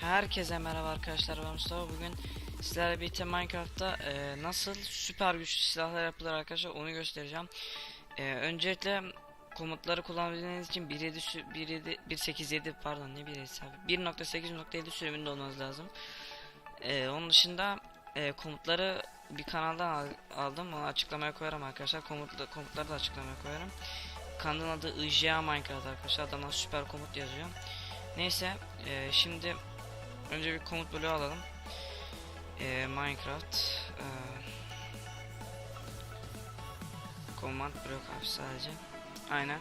Herkese merhaba arkadaşlar ben Mustafa bugün sizlerle birlikte Minecraft'ta e, nasıl süper güçlü silahlar yapılır arkadaşlar onu göstereceğim. E, öncelikle komutları kullanabildiğiniz için 1.7 sü- 1.7 1.8.7 pardon ne 1.7 abi 1.8.7 sürümünde olmanız lazım. E, onun dışında e, komutları bir kanaldan al- aldım onu açıklamaya koyarım arkadaşlar komutlu, komutları da açıklamaya koyarım. Kanalın adı IJA Minecraft arkadaşlar adamlar süper komut yazıyor. Neyse e, şimdi önce bir komut bloğu alalım. E, Minecraft e, command blok abi sadece. Aynen.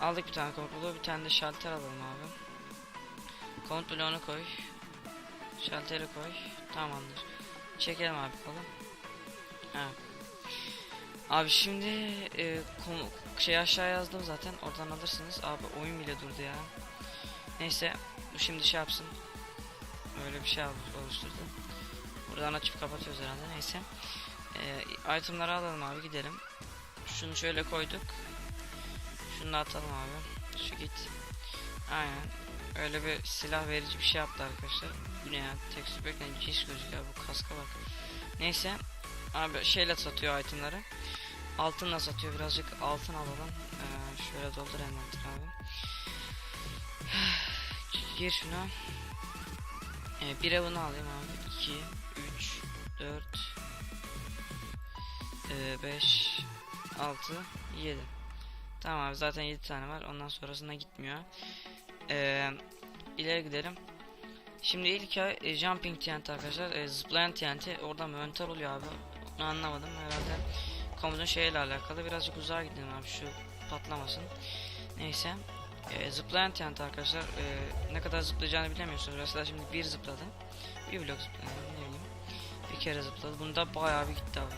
Aldık bir tane komut bloğu bir tane de şalter alalım abi. Komut bloğunu koy. Şalteri koy. Tamamdır. Çekelim abi bakalım. Evet. Abi şimdi e, şey aşağı yazdım zaten oradan alırsınız. Abi oyun bile durdu ya. Neyse şimdi şey yapsın. Öyle bir şey ol- oluşturdu. Buradan açıp kapatıyoruz herhalde neyse. Ee, itemları alalım abi gidelim. Şunu şöyle koyduk. Şunu da atalım abi. Şu git. Aynen. Öyle bir silah verici bir şey yaptı arkadaşlar. Bu ne ya? Tekstür bekleyin cins gözüküyor bu kaska bak. Neyse. Abi şeyle satıyor itemları. Altınla satıyor birazcık altın alalım. Ee, şöyle doldur envanter abi. Gir şuna. Ee, bir avını alayım abi. 2, 3, 4, 5, 6, 7. Tamam abi zaten 7 tane var. Ondan sonrasına gitmiyor. Ee, ileri gidelim. Şimdi ilk e, Jumping TNT arkadaşlar. E, zıplayan TNT. Orada mental oluyor abi. Onu anlamadım herhalde. Komutun şeyle alakalı. Birazcık uzağa gidelim abi şu patlamasın. Neyse. E, zıplayan TNT arkadaşlar. E, ne kadar zıplayacağını bilemiyorsunuz. Mesela şimdi bir zıpladı. Bir blok zıpladı. Ne bileyim. Bir kere zıpladı. Bunda bayağı bir gitti abi.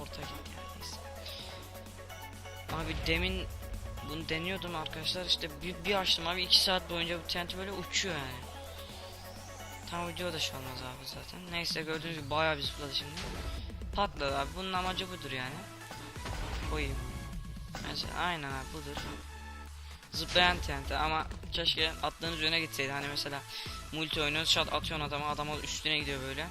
Orta gitti. Neyse. Abi demin bunu deniyordum arkadaşlar. İşte bir, bir açtım abi 2 saat boyunca bu TNT böyle uçuyor yani. Tam videoda şey olmaz abi zaten. Neyse gördüğünüz gibi bayağı bir zıpladı şimdi. Patladı abi. Bunun amacı budur yani. Koyayım. Mesela aynen abi budur. Zıplayan TNT ama keşke attığınız yöne gitseydi. Hani mesela multi oynuyoruz şat atıyorsun adama adam o üstüne gidiyor böyle.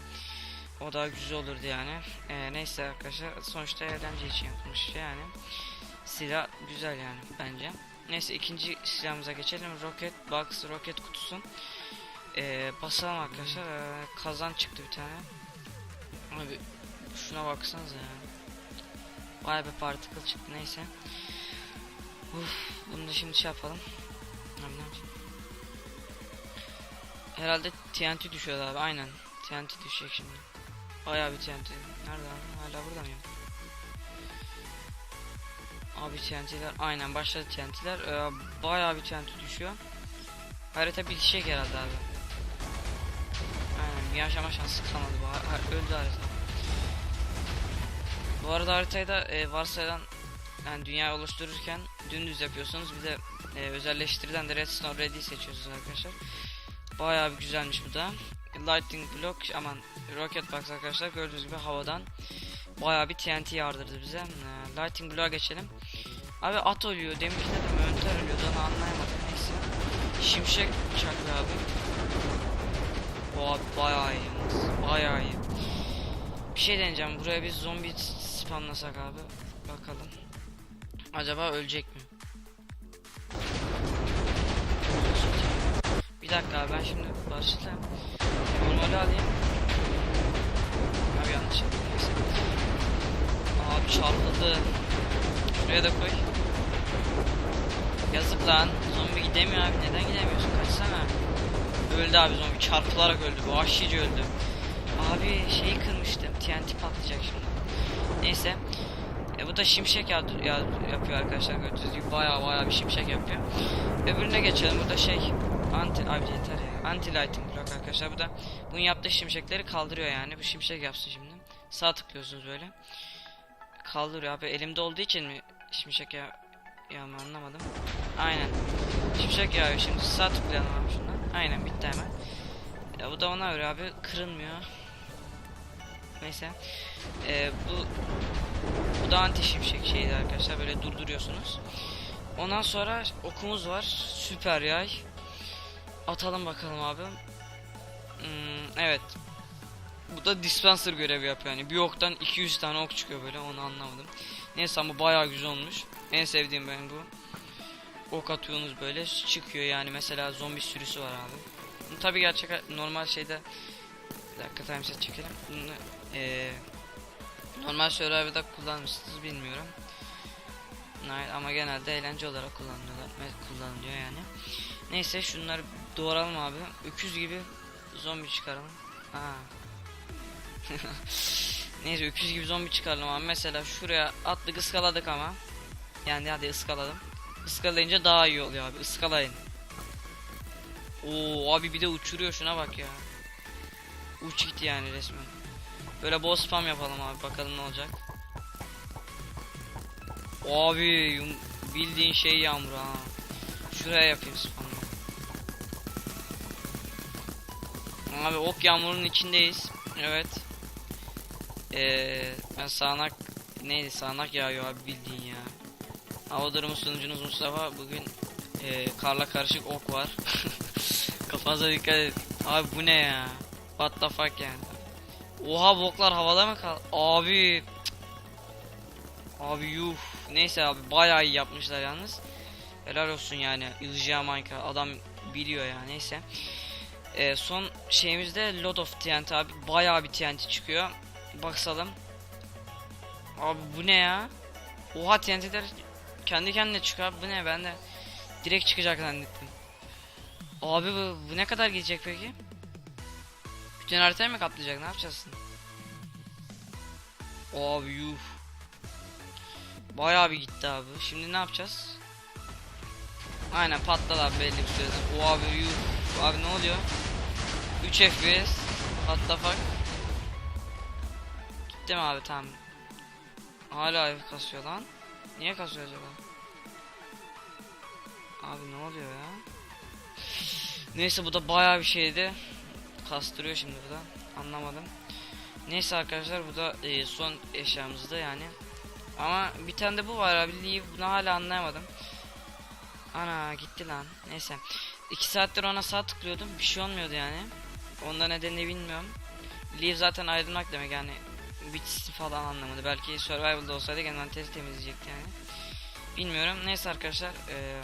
O daha güzel olurdu yani. Ee, neyse arkadaşlar sonuçta eğlence için yapılmış yani. Silah güzel yani bence. Neyse ikinci silahımıza geçelim. Rocket Box roket kutusu. Ee, basalım arkadaşlar. Ee, kazan çıktı bir tane. Abi şuna baksanıza ya. Baya bir particle çıktı neyse. Uf, bunu da şimdi şey yapalım. Herhalde TNT düşüyor abi aynen. TNT düşecek şimdi. Bayağı bir TNT. Nerede abi? Hala burada mıyım? Abi TNT'ler aynen başladı TNT'ler. Ee, bayağı bir TNT düşüyor. Harita bitecek herhalde abi. Aynen bir yaşama şansı kalmadı bu öldü harita. Bu arada haritayı da e, varsayılan yani dünya oluştururken dümdüz yapıyorsunuz. Bir de e, özelleştiriden de redstone ready seçiyorsunuz arkadaşlar. Bayağı bir güzelmiş bu da. Lighting block aman rocket box arkadaşlar gördüğünüz gibi havadan bayağı bir TNT yardırdı bize. Ee, lighting block'a geçelim. Abi at ölüyor. Deminki de Önter ölüyordu onu anlayamadım. Neyse. Şimşek çakıyor abi. O abi bayağı iyi. Bayağı iyi. Bir şey deneyeceğim. Buraya bir zombi spamlasak abi. Bakalım. Acaba ölecek mi? Bir dakika abi ben şimdi başlayayım. Normali alayım. Abi yanlış yaptım. Abi çarpıldı. Şuraya da koy. Yazık lan. Zombi gidemiyor abi. Neden gidemiyorsun? Kaçsana. Öldü abi zombi. Çarpılarak öldü. Bu vahşice öldü. Abi şeyi kırmıştım. TNT patlayacak şimdi. Neyse. Bu da şimşek ya, ya, yapıyor arkadaşlar. Gördüğünüz gibi baya baya bir şimşek yapıyor. Öbürüne geçelim. Bu da şey. Anti abi yeter ya. Anti lighting block arkadaşlar. Bu da bunun yaptığı şimşekleri kaldırıyor yani. Bu şimşek yapsın şimdi. Sağ tıklıyorsunuz böyle. Kaldırıyor abi. Elimde olduğu için mi şimşek ya ya mı anlamadım. Aynen. Şimşek yağıyor şimdi. Sağ tıklayalım abi şundan. Aynen bitti hemen. Ya bu da ona göre abi kırılmıyor. Neyse. Ee, bu bu da anti şimşek şeydi arkadaşlar. Böyle durduruyorsunuz. Ondan sonra okumuz var. Süper yay. Atalım bakalım abi. Hmm, evet. Bu da dispenser görevi yapıyor yani. Bir oktan 200 tane ok çıkıyor böyle onu anlamadım. Neyse ama bayağı güzel olmuş. En sevdiğim ben bu. Ok atıyorsunuz böyle çıkıyor yani mesela zombi sürüsü var abi. Tabi gerçek normal şeyde bir dakika timeset çekelim. Bunu eee normal Survivor'da kullanmışsınız bilmiyorum. Hayır, ama genelde eğlence olarak kullanıyorlar. Kullanılıyor yani. Neyse şunları doğralım abi. Öküz gibi zombi çıkaralım. Ha. Neyse öküz gibi zombi çıkaralım abi. Mesela şuraya attık ıskaladık ama. Yani hadi ıskaladım. Iskalayınca daha iyi oluyor abi. Iskalayın. Oo abi bir de uçuruyor şuna bak ya. Uç gitti yani resmen. Böyle bol spam yapalım abi bakalım ne olacak. Abi bildiğin şey yağmur ha. Şuraya yapayım spamı. Abi ok yağmurun içindeyiz. Evet. Ee, ben sağanak neydi sağanak yağıyor abi bildiğin ya. Hava durumu sunucunuz Mustafa bugün ee, karla karışık ok var. Kafanıza dikkat edin. Abi bu ne ya? What the fuck yani. Oha boklar havada mı kal? Abi. Abi yuh. Neyse abi bayağı iyi yapmışlar yalnız. Helal olsun yani. Ilja Minecraft adam biliyor ya neyse. Ee, son şeyimizde Lot of TNT abi bayağı bir TNT çıkıyor. Bakalım. Abi bu ne ya? Oha TNT'ler kendi kendine çıkıyor. Bu ne ben de direkt çıkacak zannettim. Abi bu, bu ne kadar gidecek peki? Bütün haritayı mı kaplayacak? Ne yapacağız? Abi yuh. Bayağı bir gitti abi. Şimdi ne yapacağız? Aynen patladı abi belli bir süreden. O abi yuh. Abi ne oluyor? 3 FPS. What the fuck? Gitti mi abi tamam. Hala kasıyor lan. Niye kasıyor acaba? Abi ne oluyor ya? Neyse bu da bayağı bir şeydi. Kastırıyor şimdi bu da. Anlamadım. Neyse arkadaşlar bu da e, son eşyamızdı yani. Ama bir tane de bu var abi. Bunu hala anlayamadım. Ana gitti lan. Neyse. 2 saattir ona sağ tıklıyordum. Bir şey olmuyordu yani. Onda nedenini bilmiyorum. Leave zaten ayrılmak demek yani. Bitsin falan anlamadı. Belki survival'da olsaydı envanteri temizleyecekti yani. Bilmiyorum. Neyse arkadaşlar. eee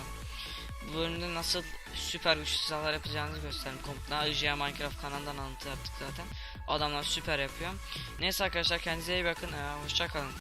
bu bölümde nasıl süper güçlü silahlar yapacağınızı göstereyim komutla. IGA Minecraft kanalından alıntı yaptık zaten. Adamlar süper yapıyor. Neyse arkadaşlar kendinize iyi bakın. Ee, hoşça kalın.